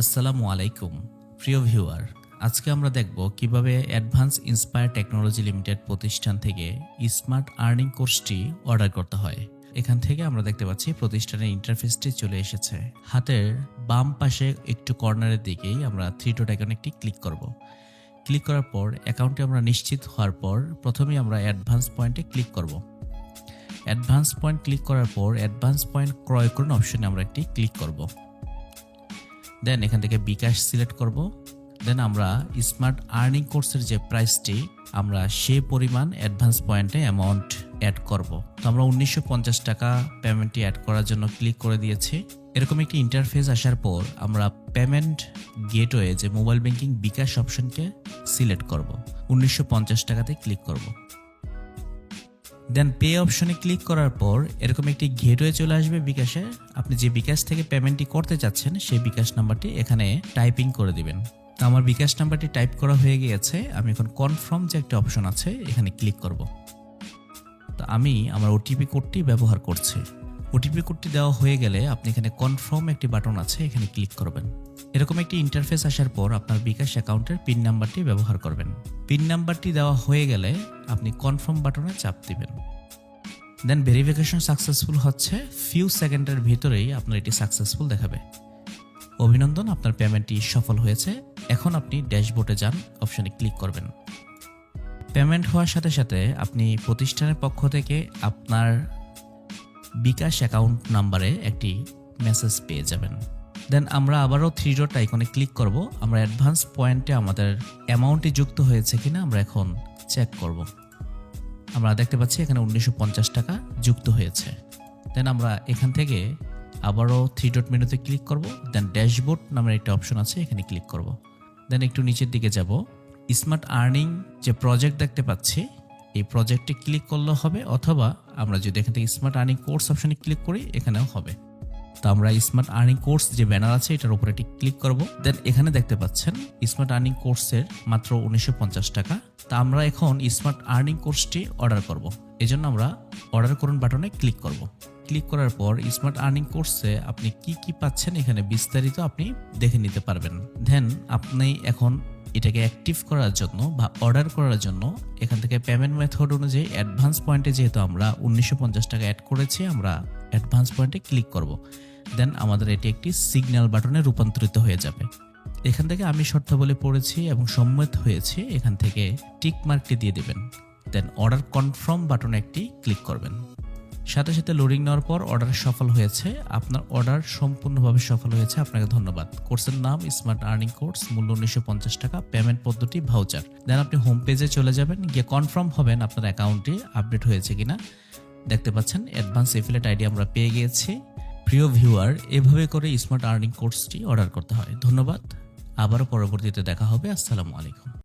আসসালামু আলাইকুম। প্রিয় ভিউয়ার, আজকে আমরা দেখব কীভাবে অ্যাডভান্স ইন্সপায়ার টেকনোলজি লিমিটেড প্রতিষ্ঠান থেকে স্মার্ট আর্নিং কোর্সটি অর্ডার করতে হয়। এখান থেকে আমরা দেখতে পাচ্ছি প্রতিষ্ঠানের ইন্টারফেসটি চলে এসেছে। হাতের বাম পাশে একটু কর্নারের দিকেই আমরা থ্রি ডট আইকনে একটি ক্লিক করব। ক্লিক করার পর অ্যাকাউন্টে আমরা নিশ্চিত হওয়ার পর প্রথমেই আমরা অ্যাডভান্স পয়েন্টে ক্লিক করব। অ্যাডভান্স পয়েন্ট ক্লিক করার পর অ্যাডভান্স পয়েন্ট ক্রয় করুন অপশনে আমরা একটি ক্লিক করব। দেন এখান থেকে বিকাশ সিলেক্ট করব। দেন আমরা স্মার্ট আর্নিং কোর্সের যে প্রাইসটি আমরা সে পরিমাণ অ্যাডভান্স পয়েন্টে অ্যামাউন্ট অ্যাড করব। তো আমরা উনিশশো পঞ্চাশ টাকা পেমেন্টটি অ্যাড করার জন্য ক্লিক করে দিয়েছি। এরকম একটি ইন্টারফেস আসার পর আমরা পেমেন্ট গেটওয়ে যে মোবাইল ব্যাংকিং বিকাশ অপশনকে সিলেক্ট করব। উনিশশো পঞ্চাশ টাকাতে ক্লিক করব। দেন পে অপশনে ক্লিক করার পর এরকম একটি গেটওয়ে চলে আসবে বিকাশে। আপনি যে বিকাশ থেকে পেমেন্টটি করতে চাচ্ছেন, সেই বিকাশ নাম্বারটি এখানে টাইপিং করে দিবেন। তো আমার বিকাশ নাম্বারটি টাইপ করা হয়ে গিয়েছে। আমি এখন কনফার্ম যে একটা অপশন আছে, এখানে ক্লিক করব। তো আমি আমার ওটিপি কোডটি ব্যবহার করছি। ওটিপি কোডটি দেওয়া হয়ে গেলে আপনি এখানে কনফার্ম একটি বাটন আছে, এখানে ক্লিক করবেন। এরকম একটি ইন্টারফেস আসার পর আপনার বিকাশ অ্যাকাউন্টের পিন নাম্বারটি ব্যবহার করবেন। পিন নাম্বারটি দেওয়া হয়ে গেলে আপনি কনফার্ম বাটনে চাপ দিবেন। দেন ভেরিফিকেশন সাকসেসফুল হচ্ছে ফিউ সেকেন্ডের ভিতরেই আপনার এটি সাকসেসফুল দেখাবে। অভিনন্দন, আপনার পেমেন্টটি সফল হয়েছে। এখন আপনি ড্যাশবোর্ডে যান অপশনে ক্লিক করবেন। পেমেন্ট হওয়ার সাথে সাথে আপনি প্রতিষ্ঠানের পক্ষ থেকে আপনার বিকাশ অ্যাকাউন্ট নাম্বারে একটি মেসেজ পেয়ে যাবেন। দেন আমরা আবারও থ্রি ডট আইকনে ক্লিক করব। আমরা অ্যাডভান্স পয়েন্টে আমাদের অ্যামাউন্টটি যুক্ত হয়েছে কিনা আমরা এখন চেক করব। আমরা দেখতে পাচ্ছি এখানে উনিশশো পঞ্চাশ টাকা যুক্ত হয়েছে। দেন আমরা এখান থেকে আবারও থ্রি ডট মেনুতে ক্লিক করব। দেন ড্যাশবোর্ড নামের একটা অপশন আছে, এখানে ক্লিক করব। দেন একটু নিচের দিকে যাব। স্মার্ট আর্নিং যে প্রজেক্ট দেখতে পাচ্ছি এই প্রজেক্টে ক্লিক করলেও হবে, অথবা আমরা যদি এখান থেকে স্মার্ট আর্নিং কোর্স অপশানে ক্লিক করি, এখানেও হবে। তো আমরা স্মার্ট আর্নিং কোর্স যে ব্যানার আছে, এটার উপরে একটি ক্লিক করব। দেন এখানে দেখতে পাচ্ছেন স্মার্ট আর্নিং কোর্সের মাত্র উনিশশো পঞ্চাশ টাকা। তা আমরা এখন স্মার্ট আর্নিং কোর্সটি অর্ডার করব। এজন্য আমরা অর্ডার করুন বাটনে ক্লিক করব। ক্লিক করার পর স্মার্ট আর্নিং কোর্সে আপনি কি কি পাচ্ছেন, এখানে বিস্তারিত আপনি দেখে নিতে পারবেন। দেন আপনি এখন এটাকে অ্যাক্টিভ করার জন্য বা অর্ডার করার জন্য এখান থেকে পেমেন্ট মেথড অনুযায়ী অ্যাডভান্স পয়েন্টে যেহেতু আমরা উনিশশো পঞ্চাশ টাকা অ্যাড করেছি, আমরা অ্যাডভান্স পয়েন্টে ক্লিক করব। দেন আমাদের এটি একটি সিগন্যাল বাটনে রূপান্তরিত হয়ে যাবে। এখান থেকে আমি শর্তাবলী পড়েছি এবং সম্মত হয়েছি, এখান থেকে টিক মার্কটি দিয়ে দেবেন। দেন অর্ডার কনফার্ম বাটনে একটি ক্লিক করবেন। সাথে সাথে লোডিং নেওয়ার পর অর্ডার সফল হয়েছে। আপনার অর্ডার সম্পূর্ণভাবে সফল হয়েছে। আপনাকে ধন্যবাদ। কোর্সের নাম স্মার্ট আর্নিং কোর্স মূল্য উনিশশো পঞ্চাশ টাকা পেমেন্ট পদ্ধতি ভাউচার দেন আপনি হোম পেজে চলে যাবেন। গিয়ে কনফার্ম হবেন আপনার অ্যাকাউন্টটি আপডেট হয়েছে কিনা। দেখতে পাচ্ছেন অ্যাডভান্স এফিলেট আইডি আমরা পেয়ে গিয়েছি। প্রিয় ভিউয়ার এভাবে করে স্মার্ট আর্নিং কোর্সটি অর্ডার করতে হয়। ধন্যবাদ। আবারও পরবর্তীতে দেখা হবে। আসসালামু আলাইকুম।